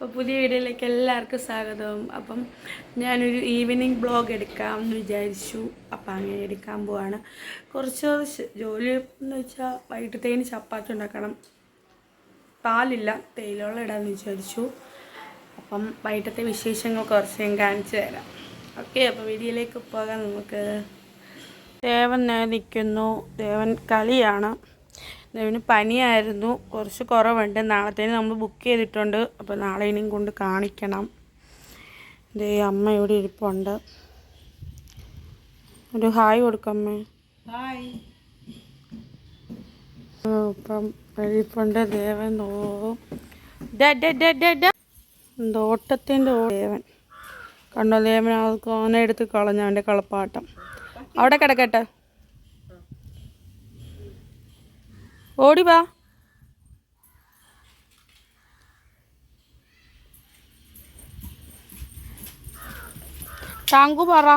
അപ്പോൾ പുതിയ വീഡിയോയിലേക്ക് എല്ലാവർക്കും സ്വാഗതം. അപ്പം ഞാനൊരു ഈവനിങ് ബ്ലോഗ് എടുക്കാം എന്ന് വിചാരിച്ചു. അപ്പം അങ്ങനെ എടുക്കാൻ പോവാണ്. കുറച്ച് ജോലി എന്ന് വെച്ചാൽ വൈകിട്ടത്തേന് ചപ്പാത്തി ഉണ്ടാക്കണം. പാലില്ല തേയിലുള്ള ഇടാമെന്ന് വിചാരിച്ചു. അപ്പം വൈകിട്ടത്തെ വിശേഷങ്ങൾ കുറച്ച് ഞാൻ കാണിച്ചു തരാം. ഓക്കെ അപ്പോൾ വീഡിയോയിലേക്ക് പോകാം നമുക്ക്. ദേവൻ നിൽക്കുന്നു. ദേവൻ കളിയാണ്. ദേവന് പനിയായിരുന്നു. കുറച്ച് കുറവുണ്ട്. നാളത്തേന് നമ്മൾ ബുക്ക് ചെയ്തിട്ടുണ്ട്. അപ്പോൾ നാളെ ഇനിയും കൊണ്ട് കാണിക്കണം. ദേ അമ്മ ഇവിടെ ഇരിപ്പുണ്ട്. ഒരു ഹായ് കൊടുക്കമ്മേ ഹായ്. ഇപ്പം ഇരിപ്പുണ്ട്. ദേവൻ. തോട്ടത്തിന്റെ ഓ ദേവൻ. കണ്ടോ ദേവൻ അത് കോന എടുത്ത് കളഞ്ഞ അവന്റെ കളപ്പാട്ടം. അവിടെ കിടക്കട്ടെ. ഓടി വാ. താങ്കു പറ.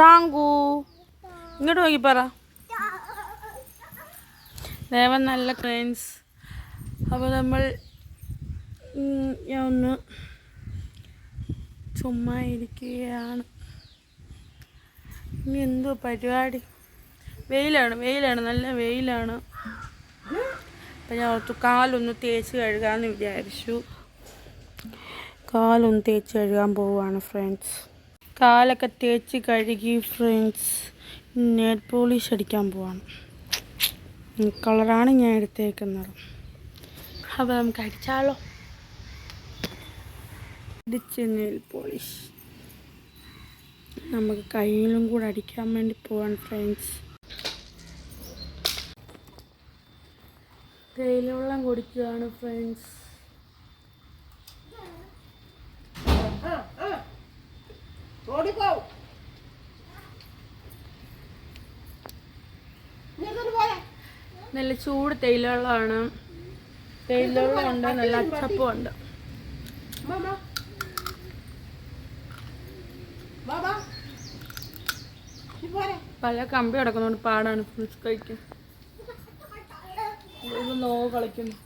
താങ്കു ഇങ്ങോട്ട് നോക്കി പറ. ദേവൻ നല്ല ഫ്രണ്ട്സ് അപ്പോൾ നമ്മൾ ഞാൻ ഒന്ന് ചുമ്മാ ഇരിക്കുകയാണ്. ഇനി എന്തോ പരിപാടി? വെയിലാണ് വെയിലാണ് നല്ല വെയിലാണ്. അപ്പം ഞാൻ ഓർത്തു കാലൊന്ന് തേച്ച് കഴുകാമെന്ന് വിചാരിച്ചു. കാലൊന്ന് തേച്ച് കഴുകാൻ പോവുകയാണ് ഫ്രണ്ട്സ് കാലൊക്കെ തേച്ച് കഴുകി ഫ്രണ്ട്സ് നെറ്റ് പോളിഷ് അടിക്കാൻ പോവാണ്. കളറാണ് ഞാൻ എടുത്തേക്കുന്നത്. അപ്പോൾ നമുക്ക് അടിച്ചാലോ? അടിച്ച് നെയിൽ പോളിഷ് നമുക്ക് കയ്യിലും കൂടെ അടിക്കാൻ വേണ്ടി പോവാണ് ഫ്രണ്ട്സ് തേയിലവെള്ളം കുടിക്കുകയാണ് ഫ്രണ്ട്സ് നല്ല ചൂട് തേയിലവെള്ളമാണ്. തേയിലവെള്ളം ഉണ്ട് നല്ല അച്ചപ്പം ഉണ്ട്. പല കമ്പി കിടക്കുന്നതുകൊണ്ട് പാടാണ് ഫ്രണ്ട്സ് കഴിക്കാൻ. ഇത് നോ കളിക്കുന്നു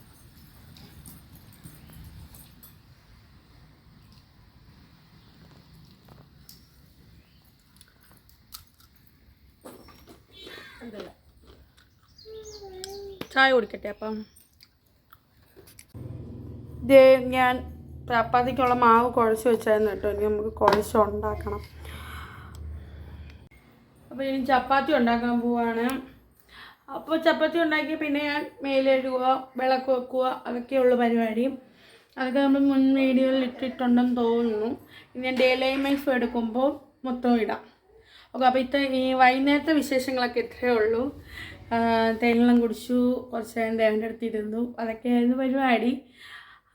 ചായ കുടിക്കട്ടെ അപ്പം. ദേ ഞാൻ ചപ്പാത്തിക്കുള്ള മാവ് കുഴച്ച് വെച്ചായിരുന്നു കേട്ടോ. ഇനി നമുക്ക് കുഴച്ച് ഉണ്ടാക്കണം. അപ്പോൾ ഇനി ചപ്പാത്തി ഉണ്ടാക്കാൻ പോവാണ്. അപ്പോൾ ചപ്പാത്തി ഉണ്ടാക്കി പിന്നെ ഞാൻ മേലെഴുകുക വിളക്ക് വെക്കുക അതൊക്കെയുള്ള പരിപാടി. അതൊക്കെ നമ്മൾ മുൻ വീഡിയോയിൽ ഇട്ടിട്ടുണ്ടെന്ന് തോന്നുന്നു. ഞാൻ ഡേ ലൈമൈഫ് എടുക്കുമ്പോൾ മൊത്തം ഇടാം. ഓക്കെ അപ്പോൾ ഇത്ര ഈ വൈകുന്നേരത്തെ വിശേഷങ്ങളൊക്കെ ഇത്രയേ ഉള്ളൂ. തേനെല്ലാം കുടിച്ചു കുറച്ച് നേരം ദേവന്റെ അടുത്ത് ഇരുന്നു. അതൊക്കെയായിരുന്നു പരിപാടി.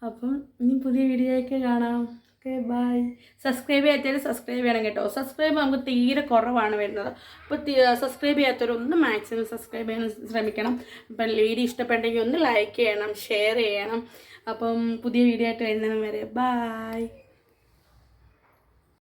അപ്പം ഇനി പുതിയ വീഡിയോയൊക്കെ കാണാം. ഓക്കെ ബൈ സബ്സ്ക്രൈബ് ചെയ്യാത്തവർ സബ്സ്ക്രൈബ് ചെയ്യണം കേട്ടോ. സബ്സ്ക്രൈബ് നമുക്ക് തീരെ കുറവാണ് വരുന്നത്. അപ്പോൾ സബ്സ്ക്രൈബ് ചെയ്യാത്തവർ ഒന്ന് മാക്സിമം സബ്സ്ക്രൈബ് ചെയ്യാൻ ശ്രമിക്കണം. അപ്പം വീഡിയോ ഇഷ്ടപ്പെട്ടെങ്കിൽ ഒന്ന് ലൈക്ക് ചെയ്യണം ഷെയർ ചെയ്യണം. അപ്പം പുതിയ വീഡിയോ ആയിട്ട് വരുന്നതിന് വരെ. ബൈ